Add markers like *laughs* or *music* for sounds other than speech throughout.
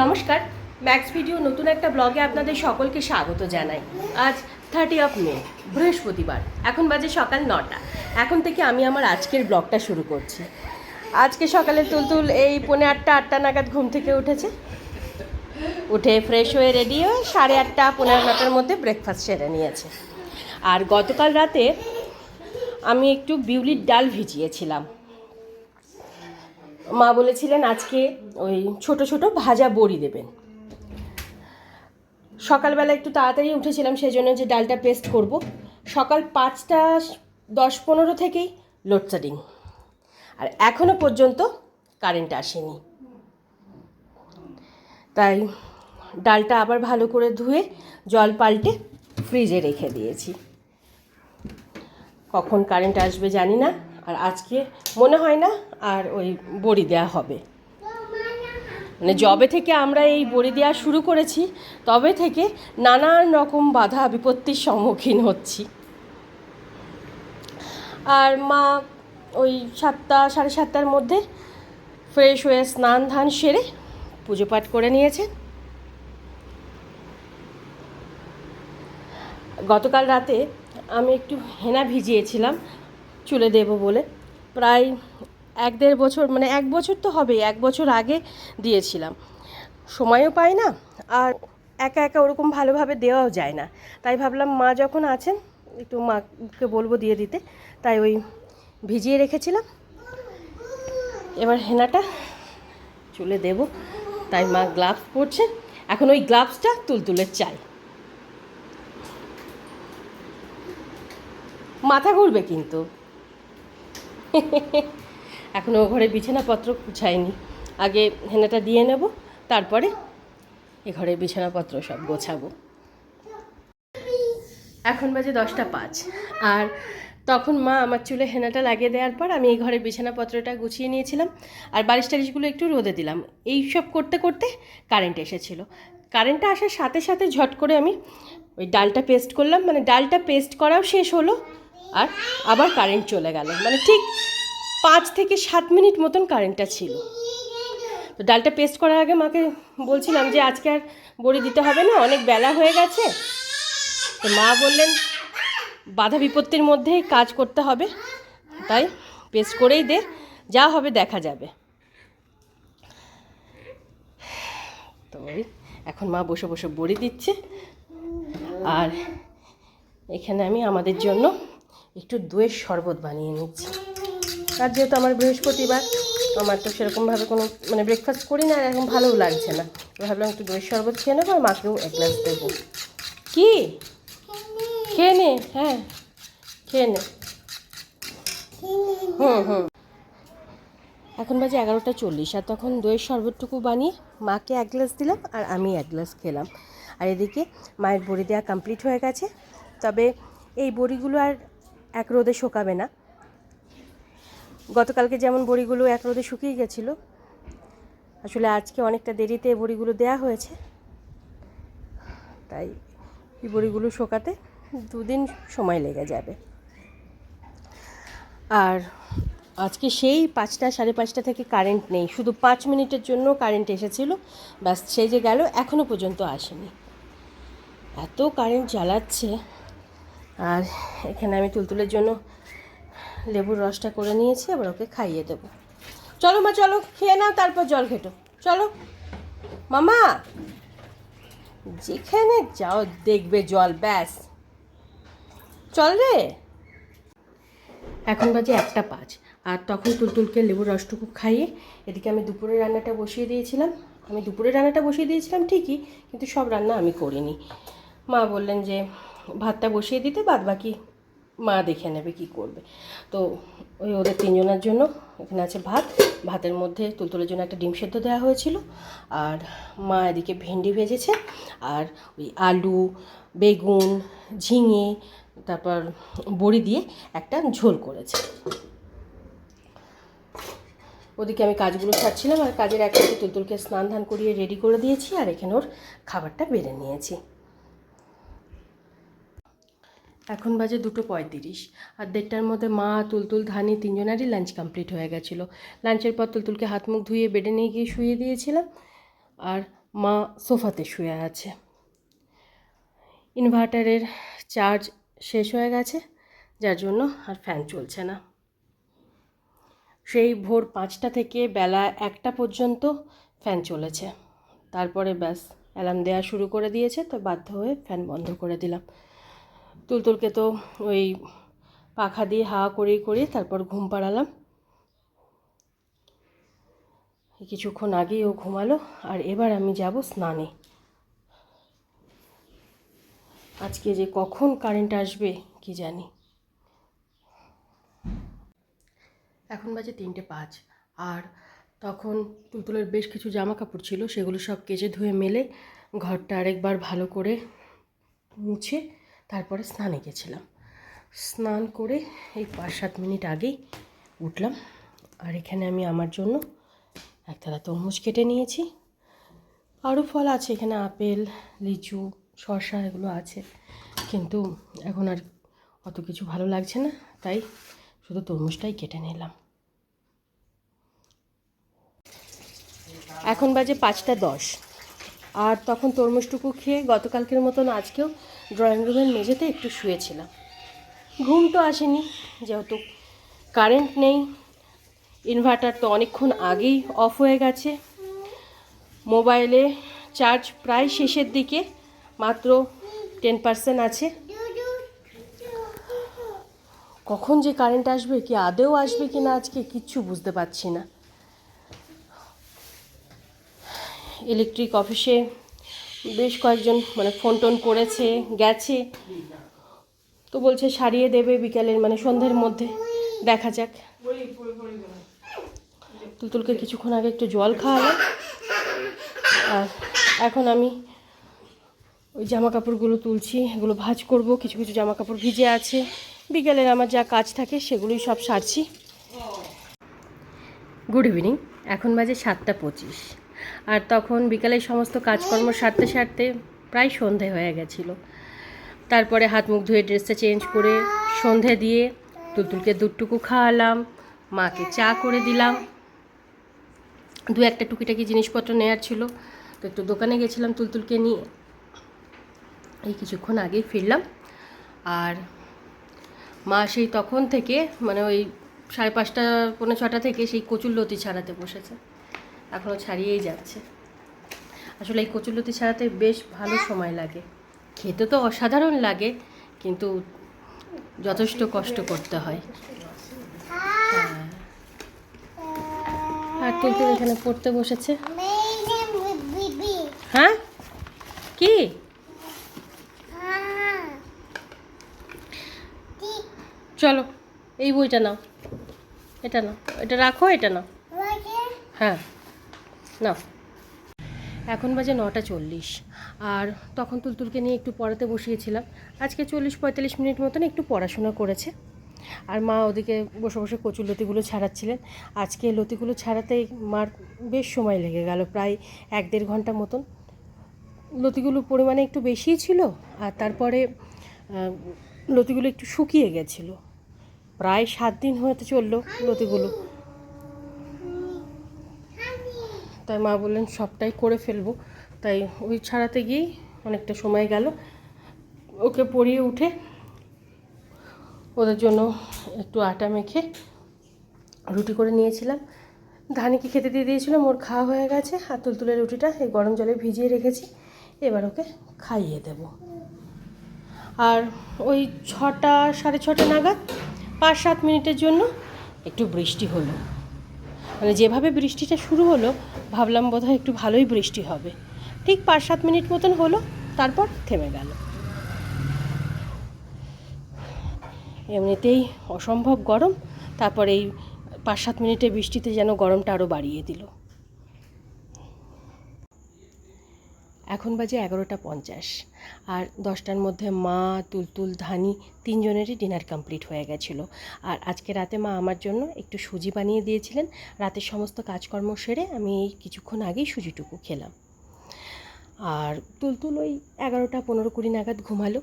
নমস্কার max video নতুন একটা ব্লগে আপনাদের সকলকে স্বাগত জানাই। আজ থার্টি অফ মে বৃহস্পতিবার, এখন বাজে সকাল নটা। এখন থেকে আমি আমার আজকের ব্লগটা শুরু করছি। আজকে সকালে তুলতুল এই পৌনে আটটা আটটা নাগাদ ঘুম থেকে উঠেছে। উঠে ফ্রেশ হয়ে রেডি হয়ে সাড়ে আটটা পনেরো নটার মধ্যে ব্রেকফাস্ট সেরে নিয়েছে। আর গতকাল রাতে আমি একটু বিউলির ডাল ভিজিয়েছিলাম। মা বলেছিলেন, আজকে ওই ছোট ছোট ভাজা বড়ি দেবেন। সকালবেলা একটু তাড়াতাড়ি উঠেছিলাম সেই জন্য যে ডালটা পেস্ট করব। সকাল পাঁচটা দশ পনেরো থেকেই লোডশেডিং। আর এখনও পর্যন্ত কারেন্ট আসেনি। তাই ডালটা আবার ভালো করে ধুয়ে জল পাল্টে ফ্রিজে রেখে দিয়েছি। কখন কারেন্ট আসবে জানি না। আর আজকে মনে হয় না আর ওই বড়ি দেওয়া হবে। মানে যবে থেকে আমরা এই বড়ি দেওয়া শুরু করেছি, তবে থেকে নানান রকম বাধা বিপত্তির সম্মুখীন হচ্ছি। আর মা ওই সাতটা, সাড়ে সাতটার মধ্যে ফ্রেশ হয়ে স্নান ধান সেরে পুজো পাঠ করে নিয়েছেন গতকাল রাতে আমি একটু হেনা ভিজিয়েছিলাম চুলে দেব বলে। প্রায় এক দেড় বছর মানে এক বছর তো হবেই, এক বছর আগে দিয়েছিলাম। সময়ও পাই না, আর একা একা ওরকম ভালোভাবে দেওয়াও যায় না। তাই ভাবলাম মা যখন আছেন, একটু মাকে বলব দিয়ে দিতে। তাই ওই ভিজিয়ে রেখেছিলাম। এবার হেনাটা চুলে দেব। তাই মা গ্লাভস পরছে। এখন ওই গ্লাভসটা তুলতুলের চাই। মাথা ঘুরবে কিন্তু। *laughs* এখনও ও ঘরে বিছানাপত্র গুছাইনি আগে হেনাটা দিয়ে নেব, তারপরে এ ঘরে বিছানাপত্র সব গোছাবো। এখন বাজে দশটা পাঁচ, আর তখন মা আমার চুলে হেনাটা লাগিয়ে দেওয়ার পর আমি এই ঘরে বিছানাপত্রটা গুছিয়ে নিয়েছিলাম, আর বালিশ টালিশগুলো একটু রোদে দিলাম। এই সব করতে করতে কারেন্ট এসেছিল। কারেন্টটা আসার সাথে সাথে ঝট করে আমি ওই ডালটা পেস্ট করলাম। মানে ডালটা পেস্ট করাও শেষ হলো আর আবার কারেন্ট চলে গেল। মানে ঠিক পাঁচ থেকে সাত মিনিট মতন কারেন্টটা ছিল। তো ডালটা পেস্ট করার আগে মাকে বলছিলাম যে আজকে আর বড়ি দিতে হবে না, অনেক বেলা হয়ে গেছে। তো মা বললেন, বাধা বিপত্তির মধ্যেই কাজ করতে হবে। তাই পেস্ট করেই দে, যা হবে দেখা যাবে। তো এখন মা বসে বসে বড়ি দিচ্ছে। আর এখানে আমি আমাদের জন্য একটু দইয়ের শরবত বানিয়ে নিচ্ছি। আর যেহেতু আমার বৃহস্পতিবার আমার তো সেরকমভাবে কোনো মানে ব্রেকফাস্ট করি না আর এখন ভালোও লাগছে না। ভাবলাম একটু দইয়ের শরবত খেয়ে নেব আর মাকেও এক গ্লাস দেবো। কি? খেয়ে নে হ্যাঁ খেয়ে নে। হুম হুম। এখন বাজে এগারোটা চল্লিশ আর তখন দইয়ের শরবতটুকু বানিয়ে মাকে এক গ্লাস দিলাম আর আমি এক গ্লাস খেলাম। আর এদিকে মায়ের বড়ি দেওয়া কমপ্লিট হয়ে গেছে। তবে এই বড়িগুলো আর এক রোদে শোকাবে না। গতকালকে যেমন বড়িগুলো এক রোদে শুকিয়ে গেছিল, আসলে আজকে অনেকটা দেরিতে বড়িগুলো দেওয়া হয়েছে। তাই এই বড়িগুলো শোকাতে দুদিন সময় লেগে যাবে। আর আজকে সেই পাঁচটা, সাড়ে পাঁচটা থেকে কারেন্ট নেই। শুধু পাঁচ মিনিটের জন্য কারেন্ট এসেছিল। ব্যাস, সেই যে গেল এখনও পর্যন্ত আসেনি। এত কারেন্ট জ্বালাচ্ছে। আর এখানে আমি তুলতুলের জন্য লেবুর রসটা করে নিয়েছি আবার ওকে খাইয়ে দেবো। চলো মা, চলো, খেয়ে নাও, তারপর জল ঘেটো। চলো। মামা, যেখানে যাও দেখবে জল, ব্যাস। চল রে। এখন বাজে একটা পাঁচ, আর তখন তুলতুলকে লেবুর রসটুকু খাইয়ে এদিকে আমি দুপুরের রান্নাটা বসিয়ে দিয়েছিলাম। আমি দুপুরের রান্নাটা বসিয়ে দিয়েছিলাম ঠিকই, কিন্তু সব রান্না আমি করিনি। মা বললেন যে ভাতটা বসিয়ে দিতে বাদ বাকি মা দেখে নেবে কি করবে। তো ওই ওদের তিনজনের জন্য এখানে আছে ভাত। ভাতের মধ্যে তুলতুলের জন্য একটা ডিম সেদ্ধ দেওয়া হয়েছিল। আর মা এদিকে ভেন্ডি ভেজেছে। আর ওই আলু, বেগুন, ঝিঙে, তারপর বড়ি দিয়ে একটা ঝোল করেছে। ওদিকে আমি কাজগুলো ছাড়ছিলাম আর কাজের এক তুলতুলকে স্নান ধান করিয়ে রেডি করে দিয়েছি। আর এখানে ওর খাবারটা বেড়ে নিয়েছি। এখন বাজে দুটো পঁয়ত্রিশ আর দেড়টার মধ্যে মা, তুলতুল, ধানি তিনজনারই লাঞ্চ কমপ্লিট হয়ে গেছিল। লাঞ্চের পর তুলতুলকে হাত মুখ ধুয়ে বেডে নিয়ে গিয়ে শুয়ে দিয়েছিলাম আর মা সোফাতে শুয়ে আছে। ইনভার্টারের চার্জ শেষ হয়ে গেছে, যার জন্য আর ফ্যান চলছে না। সেই ভোর পাঁচটা থেকে বেলা একটা পর্যন্ত ফ্যান চলেছে। তারপরে ব্যাস অ্যালার্ম দেওয়া শুরু করে দিয়েছে, তো বাধ্য হয়ে ফ্যান বন্ধ করে দিলাম। তুলতুলকে তো ওই পাখা দিয়ে হাওয়া করিয়ে করে তারপর ঘুম পাড়ালাম। কিছুক্ষণ আগেই ও ঘুমালো আর এবার আমি যাব স্নানে। আজকে যে কখন কারেন্ট আসবে কি জানি। এখন বাজে তিনটে পাঁচ আর তখন তুলতুলের বেশ কিছু জামা কাপড় ছিল, সেগুলো সব কেচে ধুয়ে মেলে ঘরটা আরেকবার ভালো করে মুছে তারপরে স্নানে গেছিলাম। স্নান করে এই পাঁচ সাত মিনিট আগেই উঠলাম। আর এখানে আমি আমার জন্য একতলা তরমুজ কেটে নিয়েছি। আরও ফল আছে এখানে, আপেল, লিচু, শসা এগুলো আছে। কিন্তু এখন আর অত কিছু ভালো লাগছে না, তাই শুধু তরমুজটাই কেটে নিলাম। এখন বাজে পাঁচটা দশ। আর তখন তরমুজটুকু খেয়ে গতকালকের মতন আজকেও ড্রয়িং রুমের মেঝেতে একটু শুয়েছিলাম। ঘুম তো আসেনি, যেহেতু কারেন্ট নেই, ইনভার্টার তো অনেকক্ষণ আগেই অফ হয়ে গেছে। মোবাইলে চার্জ প্রায় শেষের দিকে, মাত্র টেন পার্সেন্ট আছে। কখন যে কারেন্ট আসবে, কি আদেও আসবে কি না আজকে কিচ্ছু বুঝতে পারছি না। ইলেকট্রিক অফিসে বেশ কয়েকজন মানে ফোন টোন করেছে, গেছে। তো বলছে সারিয়ে দেবে বিকালের মানে সন্ধ্যের মধ্যে, দেখা যাক। তুলতুলকে কিছুক্ষণ আগে একটু জল খাওয়ালাম আর এখন আমি ওই জামা কাপড়গুলো তুলছি, এগুলো ভাজ করব, কিছু কিছু জামা কাপড় ভিজে আছে। বিকেলের আমার যা কাজ থাকে সেগুলোই সব সারছি। গুড ইভিনিং এখন বাজে সাতটা পঁচিশ। আর তখন বিকালে সমস্ত কাজকর্ম সারতে সারতে প্রায় সন্ধে হয়ে গেছিল। তারপরে হাত মুখ ধুয়ে ড্রেসটা চেঞ্জ করে সন্ধে দিয়ে তুলতুলকে দুটুকু খাওয়ালাম, মাকে চা করে দিলাম। দু একটা টুকিটাকি জিনিসপত্র নেওয়ার ছিল, তো একটু দোকানে গেছিলাম তুলতুলকে নিয়ে। এই কিছুক্ষণ আগেই ফিরলাম। আর মা সেই তখন থেকে মানে ওই সাড়ে পাঁচটা, পৌনে ছটা থেকে সেই কচুর লতি ছাড়াতে বসেছে। এখনও ছাড়িয়েই যাচ্ছে। আসলে এই কচুরলতি ছাড়াতে বেশ ভালো সময় লাগে। খেতে তো অসাধারণ লাগে, কিন্তু যথেষ্ট কষ্ট করতে হয়। হ্যাঁ। আর তুলতুল এখানে পড়তে বসেছে। হ্যাঁ? কি? চলো, এই বইটা নাও। এটা নাও। এটা রাখো, এটা নাও। হ্যাঁ। নাও এখন বাজে নটা চল্লিশ। আর তখন তুলতুলকে নিয়ে একটু পড়াতে বসিয়েছিলাম। আজকে চল্লিশ পঁয়তাল্লিশ মিনিট মতন একটু পড়াশোনা করেছে। আর মা ওদিকে বসে বসে কচুর লতিগুলো ছাড়াচ্ছিলেন। আজকে লতিগুলো ছাড়াতে মার বেশ সময় লেগে গেল, প্রায় এক দেড় ঘণ্টা মতন। লতিগুলোর পরিমাণে একটু বেশিই ছিল, আর তারপরে লতিগুলো একটু শুকিয়ে গেছিল। প্রায় সাত দিন হতে চলল লতিগুলো। তাই মা বললেন, সবটাই করে ফেলব। তাই ওই ছাড়াতে গিয়েই অনেকটা সময় গেল। ওকে পরিয়ে উঠে ওদের জন্য একটু আটা মেখে রুটি করে নিয়েছিলাম। ধানিকে খেতে দিয়ে দিয়েছিলাম ওর খাওয়া হয়ে গেছে, আর তুলতুলের রুটিটা এই গরম জলে ভিজিয়ে রেখেছি। এবার ওকে খাইয়ে দেব। আর ওই ছটা, সাড়ে ছটা নাগাদ, পাঁচ সাত মিনিটের জন্য একটু বৃষ্টি হলো। মানে যেভাবে বৃষ্টিটা শুরু হলো, ভাবলাম বোধহয় একটু ভালোই বৃষ্টি হবে। ঠিক পাঁচ সাত মিনিট মতন হলো, তারপর থেমে গেল। এমনিতেই অসম্ভব গরম, তারপর এই পাঁচ সাত মিনিটে বৃষ্টিতে যেন গরমটা আরও বাড়িয়ে দিল। এখন বাজে এগারোটা পঞ্চাশ। আর দশটার মধ্যে মা, তুলতুল, ধানি তিনজনেরই ডিনার কমপ্লিট হয়ে গেছিল। আর আজকে রাতে মা আমার জন্য একটু সুজি বানিয়ে দিয়েছিলেন। রাতের সমস্ত কাজকর্ম সেরে আমি এই কিছুক্ষণ আগেই সুজিটুকু খেলাম। আর তুলতুল ওই এগারোটা পনেরো কুড়ি নাগাদ ঘুমালো।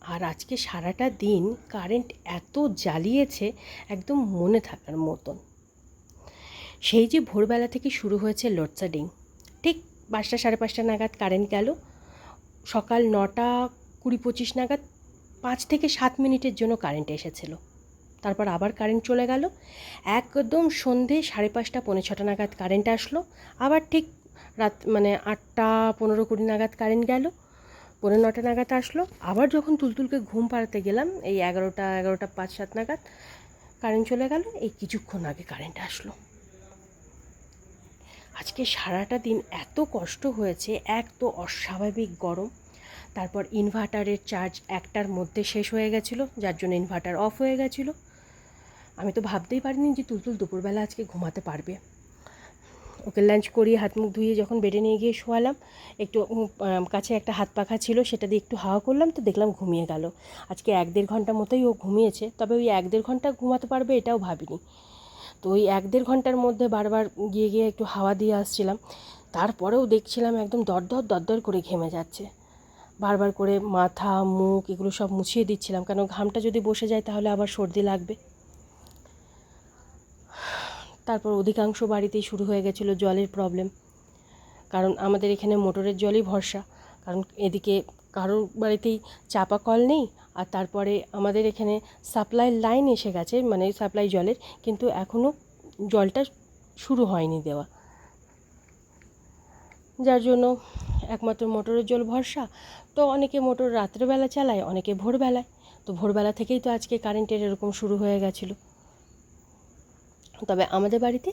আর আজকে সারাটা দিন কারেন্ট এত জ্বালিয়েছে, একদম মনে থাকার মতন। সেই যে ভোরবেলা থেকে শুরু হয়েছে লোডশেডিং পাঁচটা, সাড়ে পাঁচটা নাগাদ কারেন্ট গেল। সকাল নটা কুড়ি পঁচিশ নাগাদ পাঁচ থেকে সাত মিনিটের জন্য কারেন্ট এসেছিল। তারপর আবার কারেন্ট চলে গেল। একদম সন্ধে সাড়ে পাঁচটা, পৌনে ছটা নাগাদ কারেন্ট আসলো। আবার ঠিক রাত মানে আটটা, পনেরো কুড়ি নাগাদ কারেন্ট গেল। পনেরো নটা নাগাদ আসলো। আবার যখন তুলতুলকে ঘুম পাড়াতে গেলাম, এই এগারোটা এগারোটা পাঁচ, সাত নাগাদ কারেন্ট চলে গেল। এই কিছুক্ষণ আগে কারেন্ট আসলো। আজকে সারাটা দিন এত কষ্ট হয়েছে, এক তো অস্বাভাবিক গরম, তারপর ইনভার্টারের চার্জ একটার মধ্যে শেষ হয়ে গেছিল, যার জন্য ইনভার্টার অফ হয়ে গেছিল। আমি তো ভাবতেই পারিনি যে তুলতুল দুপুরবেলা আজকে ঘুমাতে পারবে। ওকে লাঞ্চ করিয়ে হাত মুখ ধুয়ে যখন বেডে নিয়ে গিয়ে শোয়ালাম, একটু কাছে একটা হাত পাখা ছিল, সেটা দিয়ে একটু হাওয়া করলাম, তো দেখলাম ঘুমিয়ে গেল। আজকে এক দেড় ঘণ্টা মতোই ও ঘুমিয়েছে, তবে ওই এক দেড় ঘণ্টা ঘুমাতে পারবে এটাও ভাবিনি। তো ওই এক দেড় ঘণ্টার মধ্যে বারবার গিয়ে গিয়ে একটু হাওয়া দিয়ে আসছিলাম। তারপরেও দেখছিলাম একদম দরদর দরদর করে ঘেমে যাচ্ছে। বারবার করে মাথা, মুখ এগুলো সব মুছিয়ে দিচ্ছিলাম, কেন ঘামটা যদি বসে যায় তাহলে আবার সর্দি লাগবে। তারপর অধিকাংশ বাড়িতেই শুরু হয়ে গেছিল জলের প্রবলেম কারণ আমাদের এখানে মোটরের জলই ভরসা। কারণ এদিকে কারোর বাড়িতেই চাপা কল নেই আর তারপরে আমাদের এখানে সাপ্লাই লাইন এসে গেছে মানে সাপ্লাই জলের, কিন্তু এখনও জলটা শুরু হয়নি দেওয়া। যার জন্য একমাত্র মোটরের জল ভরসা। তো অনেকে মোটর রাত্রেবেলা চালায়, অনেকে ভোরবেলায়। তো ভোরবেলা থেকেই তো আজকে কারেন্টের এরকম শুরু হয়ে গেছিল। তবে আমাদের বাড়িতে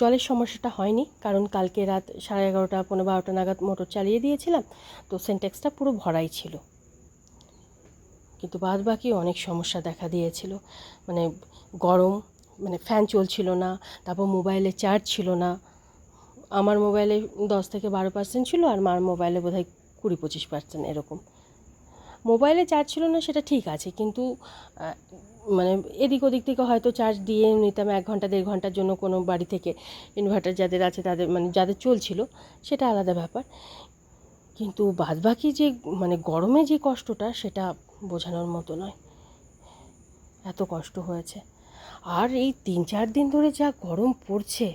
জলের সমস্যাটা হয়নি, কারণ কালকে রাত সাড়ে এগারোটা পনেরো বারোটা নাগাদ মোটর চালিয়ে দিয়েছিলাম, তো সেন্টেক্সটা পুরো ভরাই ছিল। কিন্তু বাদ বাকি অনেক সমস্যা দেখা দিয়েছিল। মানে গরম মানে ফ্যান চলছিল না, তারপর মোবাইলে চার্জ ছিল না। আমার মোবাইলে দশ থেকে বারো পার্সেন্ট ছিল আর মার মোবাইলে বোধহয় কুড়ি পঁচিশ পার্সেন্ট এরকম। মোবাইলে চার্জ ছিল না সেটা ঠিক আছে, কিন্তু মানে এদিক ওদিক থেকে হয়তো চার্জ দিয়ে নিতাম এক ঘণ্টা, দেড় ঘণ্টার জন্য কোনো বাড়ি থেকে ইনভার্টার যাদের আছে তাদের মানে যাদের চলছিল, সেটা আলাদা ব্যাপার। কিন্তু বাদবাকি যে মানে গরমে যে কষ্টটা, সেটা বোঝানোর মতো নয়। এত কষ্ট হয়েছে। আর এই তিন চার দিন ধরে যা গরম পড়ছে,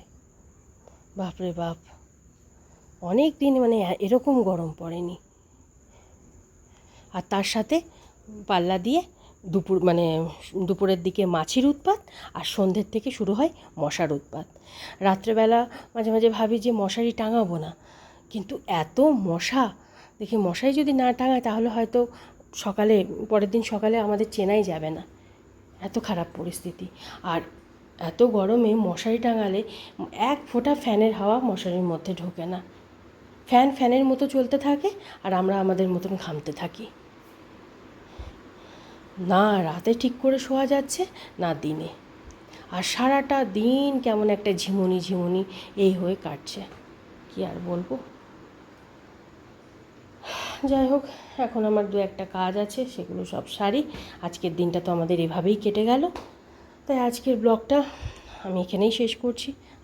বাপরে বাপ! অনেক দিন মানে এরকম গরম পড়েনি। আর তার সাথে পাল্লা দিয়ে দুপুর মানে দুপুরের দিকে মাছির উৎপাত আর সন্ধ্যের থেকে শুরু হয় মশার উৎপাত। রাত্রেবেলা মাঝে মাঝে ভাবি যে মশারি টাঙাবো না, কিন্তু এত মশা! দেখি মশারি যদি না টাঙায় তাহলে হয়তো সকালে, পরের দিন সকালে আমাদের চেনাই যাবে না। এত খারাপ পরিস্থিতি। আর এত গরমে মশারি টাঙালে এক ফোঁটা ফ্যানের হাওয়া মশারির মধ্যে ঢোকে না। ফ্যান ফ্যানের মতো চলতে থাকে আর আমরা আমাদের মতন ঘামতে থাকি। না, রাতে ঠিক করে শোয়া যাচ্ছে, না দিনে। আর সারাটা দিন কেমন একটা ঝিমুনি ঝিমুনি এই হয়ে কাটছে। কি আর বলব? যাই হোক, এখন আমার দু একটা কাজ আছে, সেগুলো সব সারি। আজকের দিনটা তো আমাদের এভাবেই কেটে গেল। তাই আজকের ব্লগটা আমি এখানেই শেষ করছি।